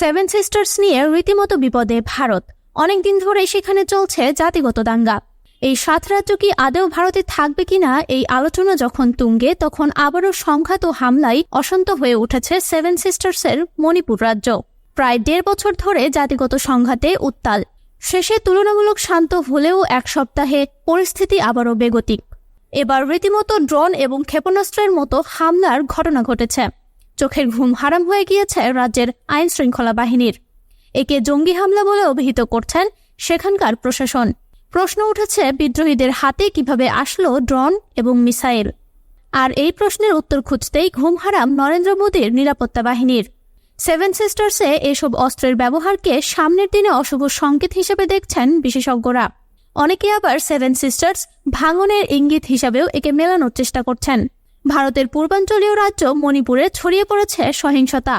Seven sisters নিয়ে রীতিমতো বিপদে ভারত। অনেকদিন ধরে সেখানে চলছে জাতিগত দাঙ্গা। এই সাত রাজ্য কি আদেও ভারতে থাকবে কিনা এই আলোচনা যখন তুঙ্গে, তখন আবারও সংঘাত ও হামলায় অশান্ত হয়ে উঠেছে সেভেন সিস্টার্সের মণিপুর রাজ্য। প্রায় দেড় বছর ধরে জাতিগত সংঘাতে উত্তাল। শেষে তুলনামূলক শান্ত হলেও এক সপ্তাহে পরিস্থিতি আবারও বেগতিক। এবার রীতিমতো ড্রোন এবং ক্ষেপণাস্ত্রের মতো হামলার ঘটনা ঘটেছে। চোখের ঘুম হারাম হয়ে গিয়েছে রাজ্যের আইন শৃঙ্খলা বাহিনীর। একে জঙ্গি হামলা বলে অভিহিত করছেন সেখানকার প্রশাসন। প্রশ্ন উঠেছে বিদ্রোহীদের হাতে কীভাবে আসলো ড্রোন এবং মিসাইল। আর এই প্রশ্নের উত্তর খুঁজতেই ঘুম হারাম নরেন্দ্র মোদীর নিরাপত্তা বাহিনীর। সেভেন সিস্টার্সে এসব অস্ত্রের ব্যবহারকে সামনের দিনে অশুভ সংকেত হিসেবে দেখছেন বিশেষজ্ঞরা। অনেকে আবার সেভেন সিস্টার্স ভাঙনের ইঙ্গিত হিসাবেও একে মেলানোর চেষ্টা করছেন। ভারতের পূর্বাঞ্চলীয় রাজ্য মণিপুরে ছড়িয়ে পড়েছে সহিংসতা।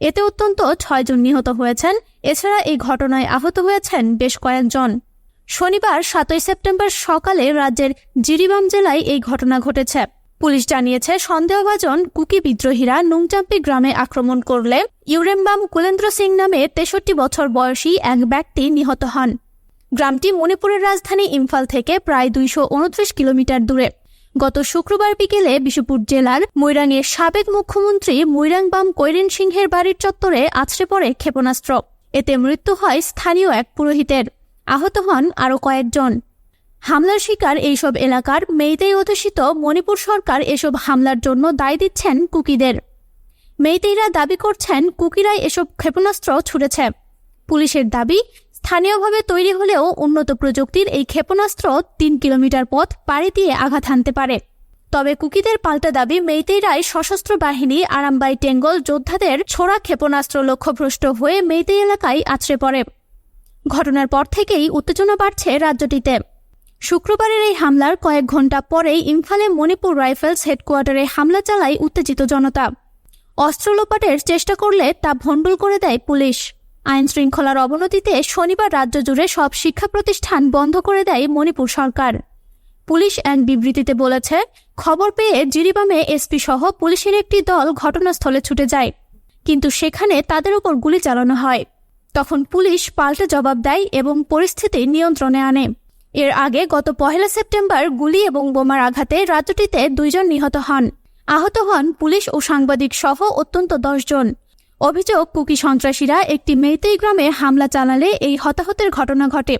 এতে অত্যন্ত ছয়জন নিহত হয়েছেন। এছাড়া এই ঘটনায় আহত হয়েছেন বেশ কয়েকজন। শনিবার সাতই সেপ্টেম্বর সকালে রাজ্যের জিরিবাম জেলায় এই ঘটনা ঘটেছে। পুলিশ জানিয়েছে, সন্দেহভাজন কুকি বিদ্রোহীরা নুংচাম্পি গ্রামে আক্রমণ করলে ইউরেম্বাম কুলেন্দ্র সিং নামে তেষট্টি বছর বয়সী এক ব্যক্তি নিহত হন। গ্রামটি মণিপুরের রাজধানী ইম্ফল থেকে প্রায় দুইশো উনত্রিশ কিলোমিটার দূরে। গত শুক্রবার বিকেলে বিশুপুর জেলার মৈরাংয়ের সাবেক মুখ্যমন্ত্রী মৈরাংবাম কৈরেন সিংহের বাড়ির চত্বরে আছড়ে পড়ে ক্ষেপণাস্ত্র। এতে মৃত্যু হয় স্থানীয় এক পুরোহিতের। আহত হন আরও কয়েকজন। হামলার শিকার এইসব এলাকার মেইতেই অধ্যুষিত মণিপুর সরকার এসব হামলার জন্য দায় দিচ্ছেন কুকিদের। মেইতেইরা দাবি করছেন কুকিরাই এসব ক্ষেপণাস্ত্র ছুড়েছে। পুলিশের দাবি স্থানীয়ভাবে তৈরি হলেও উন্নত প্রযুক্তির এই ক্ষেপণাস্ত্র তিন কিলোমিটার পথ পাড়ি দিয়ে আঘাত হানতে পারে। তবে কুকিদের পাল্টা দাবি মেইতেইরাই সশস্ত্র বাহিনী, আরামবাই টেঙ্গল যোদ্ধাদের ছোড়া ক্ষেপণাস্ত্র লক্ষ্যভ্রষ্ট হয়ে মেইতেই এলাকায় আছড়ে পড়ে। ঘটনার পর থেকেই উত্তেজনা বাড়ছে রাজ্যটিতে। শুক্রবারের এই হামলার কয়েক ঘণ্টা পরেই ইম্ফালে মণিপুর রাইফেলস হেডকোয়ার্টারে হামলা চালায় উত্তেজিত জনতা। অস্ত্র লোপাটের চেষ্টা করলে তা ভণ্ডুল করে দেয় পুলিশ। আইন শৃঙ্খলার অবনতিতে শনিবার রাজ্য জুড়ে সব শিক্ষা প্রতিষ্ঠান বন্ধ করে দেয় মণিপুর সরকার। পুলিশ এক বিবৃতিতে বলেছে, খবর পেয়ে জিরিবামে এসপি সহ পুলিশের একটি দল ঘটনাস্থলে ছুটে যায়, কিন্তু সেখানে তাদের ওপর গুলি চালানো হয়। তখন পুলিশ পাল্টা জবাব দেয় এবং পরিস্থিতি নিয়ন্ত্রণে আনে। এর আগে গত পহেলা সেপ্টেম্বর গুলি এবং বোমার আঘাতে রাজ্যটিতে দুইজন নিহত হন। আহত হন পুলিশ ও সাংবাদিক সহ অত্যন্ত দশজন। অভিযোগ, কুকি সন্ত্রাসীরা একটি মেইতেই গ্রামে হামলা চালালে এই হতাহতের ঘটনা ঘটে।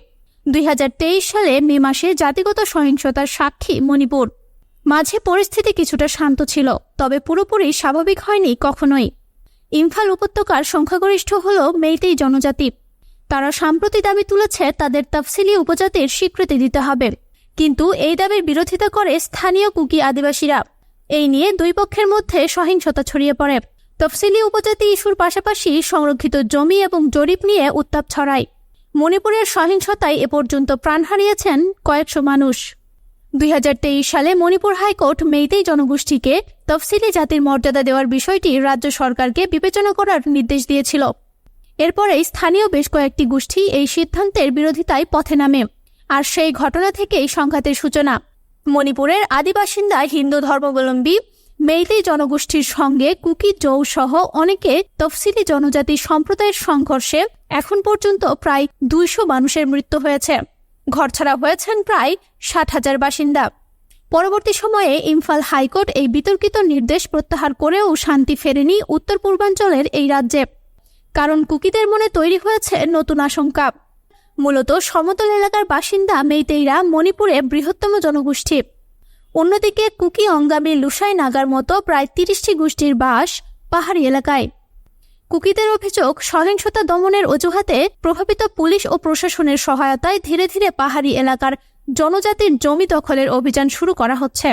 দুই হাজার তেইশ সালে মে মাসে জাতিগত সহিংসতার সাক্ষী মণিপুর। মাঝে পরিস্থিতি কিছুটা শান্ত ছিল, তবে পুরোপুরি স্বাভাবিক হয়নি কখনোই। ইম্ফাল উপত্যকার সংখ্যাগরিষ্ঠ হল মেইতেই জনজাতি। তারা সাম্প্রতি দাবি তুলেছে তাদের তফসিলি উপজাতির স্বীকৃতি দিতে হবে। কিন্তু এই দাবির বিরোধিতা করে স্থানীয় কুকি আদিবাসীরা। এই নিয়ে দুই পক্ষের মধ্যে সহিংসতা ছড়িয়ে পড়ে। তফসিলি উপজাতি ইস্যুর পাশাপাশি সংরক্ষিত জমি এবং জরিপ নিয়ে উত্তাপ ছড়ায়। মণিপুরের সহিংসতায় এ পর্যন্ত প্রাণ হারিয়েছেন কয়েকশো মানুষ। দুই হাজার তেইশ সালে মণিপুর হাইকোর্ট মেইতেই জনগোষ্ঠীকে তফসিলি জাতির মর্যাদা দেওয়ার বিষয়টি রাজ্য সরকারকে বিবেচনা করার নির্দেশ দিয়েছিল। এরপরেই স্থানীয় বেশ কয়েকটি গোষ্ঠী এই সিদ্ধান্তের বিরোধিতায় পথে নামে, আর সেই ঘটনা থেকেই সংঘাতের সূচনা। মণিপুরের আদিবাসিন্দা হিন্দু ধর্মাবলম্বী মেইতেই জনগোষ্ঠীর সঙ্গে কুকি জৌ সহ অনেকে তফসিলি জনজাতি সম্প্রদায়ের সংঘর্ষে এখন পর্যন্ত প্রায় দুইশো মানুষের মৃত্যু হয়েছে। ঘরছাড়া হয়েছেন প্রায় ষাট হাজার বাসিন্দা। পরবর্তী সময়ে ইম্ফাল হাইকোর্ট এই বিতর্কিত নির্দেশ প্রত্যাহার করেও শান্তি ফেরেনি উত্তর পূর্বাঞ্চলের এই রাজ্যে। কারণ কুকিদের মনে তৈরি হয়েছে নতুন আশঙ্কা। মূলত সমতল এলাকার বাসিন্দা মেইতেইরা মণিপুরে বৃহত্তম জনগোষ্ঠী। অন্যদিকে কুকি অঙ্গামী লুসাই নাগার মতো প্রায় তিরিশটি গোষ্ঠীর বাস পাহাড়ি এলাকায়। কুকিদের অভিযোগ, সহিংসতা দমনের অজুহাতে প্রভাবিত পুলিশ ও প্রশাসনের সহায়তায় ধীরে ধীরে পাহাড়ি এলাকার জনজাতির জমি দখলের অভিযান শুরু করা হচ্ছে।